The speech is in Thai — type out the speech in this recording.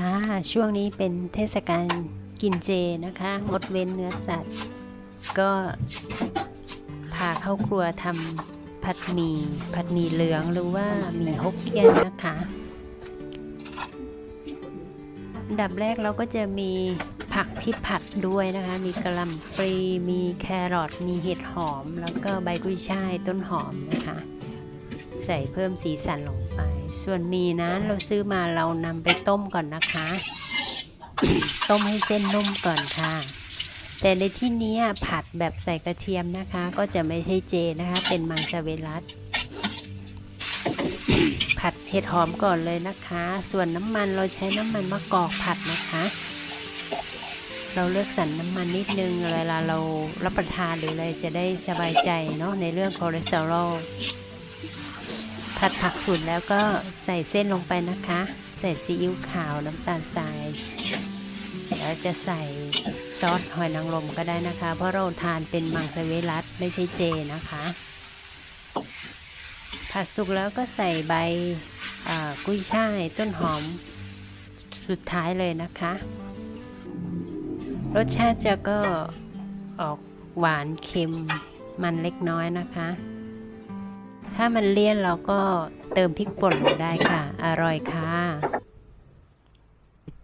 ค่ะ ช่วงนี้เป็นเทศกาลกินเจนะคะ งดเว้นเนื้อสัตว์ ก็พาเข้าครัวทำผัดหมี่ผัดหมี่เหลืองหรือว่าหมี่ฮกเกี้ยนนะคะอันดับแรกเราก็จะมีผักที่ผัดด้วยนะคะ มีกระหล่ำปลีมีแครอทมีเห็ดหอม แล้วก็ใบกุ้ยช่ายต้นหอมนะคะ ใส่เพิ่มสีสันลงไป ส่วนหมีนั้นเราซื้อมาเรานำไปต้มก่อนนะคะ ต้มให้เส้นนุ่มก่อนค่ะ แต่ในที่นี้ผัดแบบใส่กระเทียมนะคะ ก็จะไม่ใช่เจนะคะ เป็นมังสวิรัตผัดเห็ดหอมก่อนเลยนะคะ ส่วนน้ำมันเราใช้น้ำมันมะกอกผัดนะคะ เราเลือกสรรน้ำมันนิดนึงเวลาเรารับประทานหรืออะไรจะได้สบายใจเนาะในเรื่องคอเลสเตอรอล ผัดผักสุดแล้วก็ใส่เส้นลงไปนะคะ ใส่ซีอิ๊วขาวน้ำตาลทรายแล้วจะใส่ซอสหอยนางรมก็ได้นะคะ เพราะเราทานเป็นมังสวิรัตไม่ใช่เจนะคะ ผัดสุกแล้วก็ใส่ใบกุ้ยช่ายต้นหอมสุดท้ายเลยนะคะ รสชาติจะก็ออกหวานเค็มมันเล็กน้อยนะคะ ถ้ามันเลี่ยนเราก็เติมพริกป่นลงได้ค่ะ อร่อยค่ะ